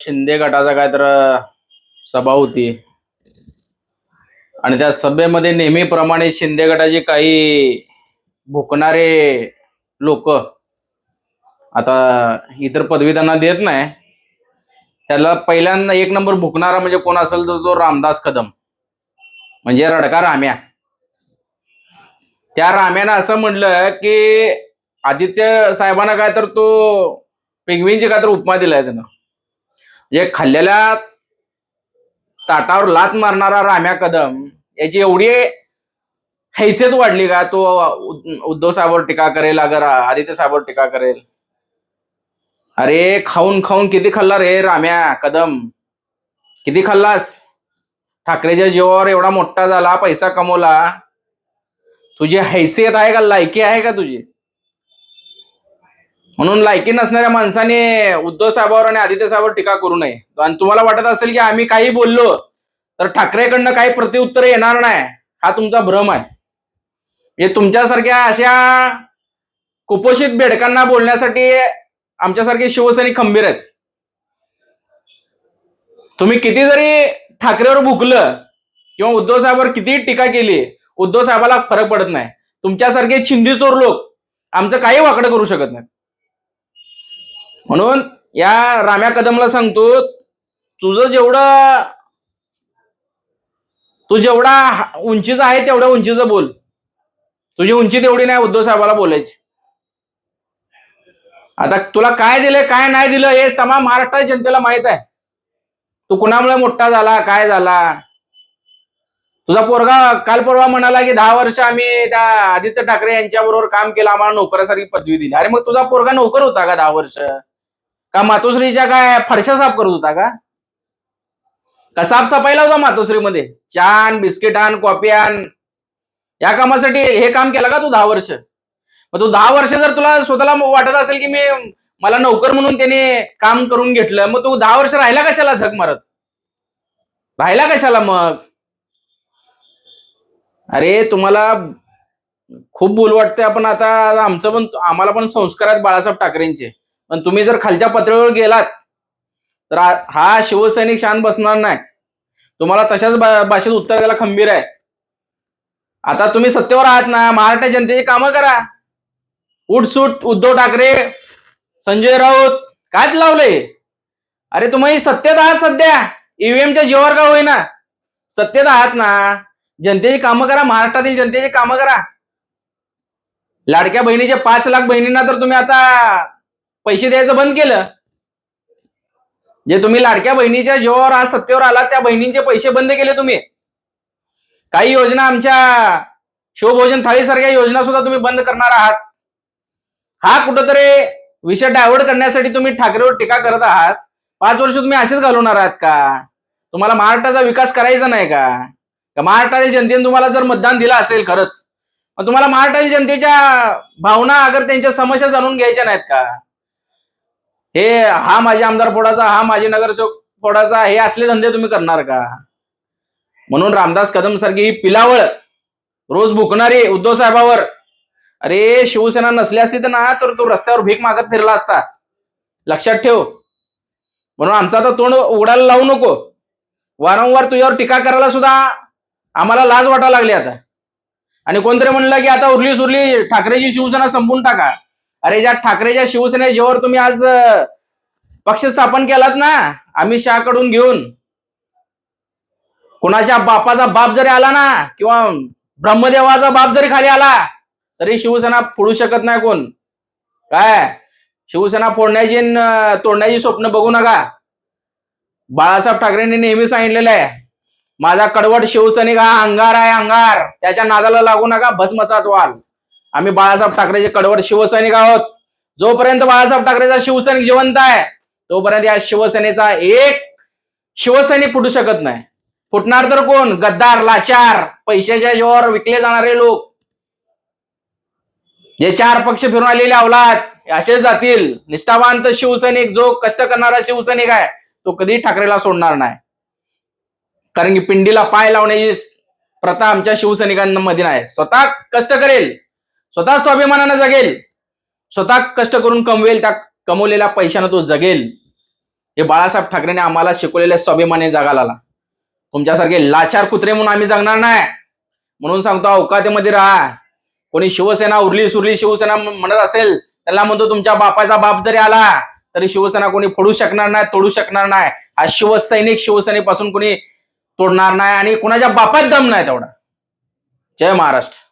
शिंदे गटाचा काय तर सभा होती. आणि त्या सभेमध्ये नेहमीप्रमाणे शिंदे गटाचे काही भुकणारे लोक आता इतर पदवी त्यांना देत नाही. त्याला पहिल्यांदा एक नंबर भुकणारा म्हणजे कोण असेल तर तो रामदास कदम. म्हणजे रडका राम्या. त्या राम्यानं असं म्हणलं की आदित्य साहेबांना काय तर तो पेंगवीनची काय तर उपमा दिलाय त्यांना. म्हणजे खाल्लेल्या ताटावर लात मारणारा राम्या कदम याची एवढी हैसियत वाढली का? तो उद्धव साहेबांवर टीका करेल अगर आदित्य साहेबांवर टीका करेल. अरे खाऊन खाऊन किती खाल्ला रे राम्या कदम? किती खाल्लास? ठाकरेच्या जीवावर एवढा मोठा झाला पैसा कमवला. तुझी हैसियत आहे का? लायकी आहे का तुझी? म्हणून लायकी नसणाऱ्या माणसाने उद्धव साहेबावर आणि आदित्य साहेबावर टीका करू नये. आणि तुम्हाला वाटत असेल की आम्ही काही बोललो तर ठाकरेकडनं काही प्रतिउत्तर येणार नाही. हा तुमचा भ्रम आहे. हे तुमच्यासारख्या अशा कुपोषित बेडकांना बोलण्यासाठी आमच्यासारखे शिवसैनिक खंबीर आहेत. तुम्ही किती जरी ठाकरेवर भुकलं किंवा उद्धव साहेबांवर किती टीका केली उद्धव साहेबाला फरक पडत नाही. तुमच्यासारखे चिंदीचोर लोक आमचं काही वाकडं करू शकत नाहीत. म्हणून या राम्या कदमला सांगतो तुझं जेवढं तू जेवढा उंचीचा आहे तेवढ्या उंचीचं बोल. तुझी उंची तेवढी नाही उद्धव साहेबाला बोलायची. आता तुला काय दिलं काय नाही दिलं हे तमाम महाराष्ट्र जनतेला माहीत आहे. तू कुणामुळे मोठा झाला काय झाला? तुझा पोरगा काल परवा म्हणाला की दहा वर्ष आम्ही त्या आदित्य ठाकरे यांच्याबरोबर काम केलं आम्हाला नोकरासारखी पदवी दिली. अरे मग तुझा पोरगा नोकर होता का दहा वर्ष? का मातोश्रीच्या काय फडशा साफ करत होता का? का साफसफाईला होता मातोश्रीमध्ये? चान बिस्किट आण कॉपी आण. या कामासाठी हे काम केलं का तू दहा वर्ष? मग तू दहा वर्ष जर तुला स्वतःला वाटत असेल की मी मला नोकर म्हणून त्याने काम करून घेतलं मग तू दहा वर्ष राहिला कशाला झक मारत? राहिला कशाला मग? अरे तुम्हाला खूप भूल वाटते आपण आता आमचं पण आम्हाला पण संस्कार आहेत बाळासाहेब ठाकरेंचे. पण तुम्ही जर खालच्या पातळीवर गेलात तर हा शिवसैनिक शान बसणार नाही. तुम्हाला तशाच भाषेत उत्तर द्यायला खंबीर आहे. आता तुम्ही सत्तेवर आहात ना महाराष्ट्र जनतेची कामं करा. उठसूट उद्धव ठाकरे संजय राऊत कायच लावले अरे तुम्ही सत्तेत आहात सध्या. ईव्हीएमच्या जीवावर का होईना? सत्तेत आहात ना. जनतेची कामं करा महाराष्ट्रातील जनतेची कामं करा. लाडक्या बहिणीच्या पाच लाख बहिणींना तर तुम्ही आता पैसे द्यायचं बंद केलं. जे तुम्ही लाडक्या बहिणीच्या जीवावर आज सत्तेवर आला त्या बहिणींचे पैसे बंद केले तुम्ही. काही योजना आमच्या शिवभोजन थाळीसारख्या योजना सुद्धा तुम्ही बंद करणार आहात. हा कुठंतरी विषय डायव्हर्ट करण्यासाठी तुम्ही ठाकरेवर टीका करत आहात. पाच वर्ष तुम्ही असेच घालवणार आहात का? तुम्हाला महाराष्ट्राचा विकास करायचा नाही का महाराष्ट्रातील जनतेने तुम्हाला जर मतदान दिलं असेल खरंच मग तुम्हाला महाराष्ट्रातील जनतेच्या भावना अगर त्यांच्या समस्या जाणून घ्यायच्या नाहीत का? हे हा माझे आमदार फोडाचा हा माझे नगरसेवक फोडाचा हे असले धंदे तुम्ही करणार का? म्हणून रामदास कदम सारखी ही पिलावळ रोज भुकणारी उद्धव साहेबावर अरे शिवसेना नसली असती तर ना तर तो रस्त्यावर भीक मागत फिरला असता. लक्षात ठेव. म्हणून आमचा तर तोंड उघडायला लावू नको. वारंवार तुझ्यावर टीका करायला सुद्धा आम्हाला लाज वाटायला लागली आता. आणि कोणतरी म्हणलं की आता उरली सुरली ठाकरेची शिवसेना संपून टाका. अरे ज्या ठाकरेच्या शिवसेने जेव्हा तुम्ही आज पक्ष स्थापन केलात ना अमित शहा कडून घेऊन. कुणाच्या बापाचा बाप जरी आला ना किंवा ब्रह्मदेवाचा बाप जरी खाली आला तरी शिवसेना फोडू शकत नाही कोण. काय? शिवसेना फोडण्याची तोडण्याची स्वप्न बघू नका. बाळासाहेब ठाकरेंनी नेहमी सांगितलेलं आहे माझा कडवट शिवसैनिक हा अंगार आहे अंगार. त्याच्या नादाला लागू नका भस्मसात व्हाल. आम्ही बाळासाहेब ठाकरेचे कडवट शिवसैनिक आहोत. जोपर्यंत बाळासाहेब ठाकरेचा शिवसैनिक जिवंत आहे तोपर्यंत या शिवसेनेचा एक शिवसैनिक फुटू शकत नाही. फुटणार तर कोण? गद्दार लाचार पैशाच्या जोर विकले जाणारे लोक. जे चार पक्ष फिरून आलेले अवलाद असेच जातील. निष्ठावांत शिवसैनिक जो कष्ट करणारा शिवसैनिक आहे तो कधी ठाकरेला सोडणार नाही. कारण की पिंडीला पाय लावण्याची प्रथा आमच्या शिवसैनिकांमध्ये नाही. स्वतः कष्ट करेल. स्वतः स्वाभिमानानं जगेल. स्वतः कष्ट करून कमवेल त्या कमवलेल्या पैशानं तो जगेल. हे बाळासाहेब ठाकरेने आम्हाला शिकवलेल्या स्वाभिमाने जगाला आला तुमच्यासारखे लाचार कुत्रे म्हणून आम्ही जगणार नाही. म्हणून सांगतो अवकातीमध्ये राहा. कोणी शिवसेना उरली सुरली शिवसेना म्हणत असेल त्याला म्हणतो तुमच्या बापाचा बाप जरी आला तरी शिवसेना कोणी फोडू शकणार नाही तोडू शकणार नाही. हा शिवसैनिक शिवसेनेपासून कोणी तोडणार नाही आणि कोणाच्या बापात दम नाही तेवढा. जय महाराष्ट्र.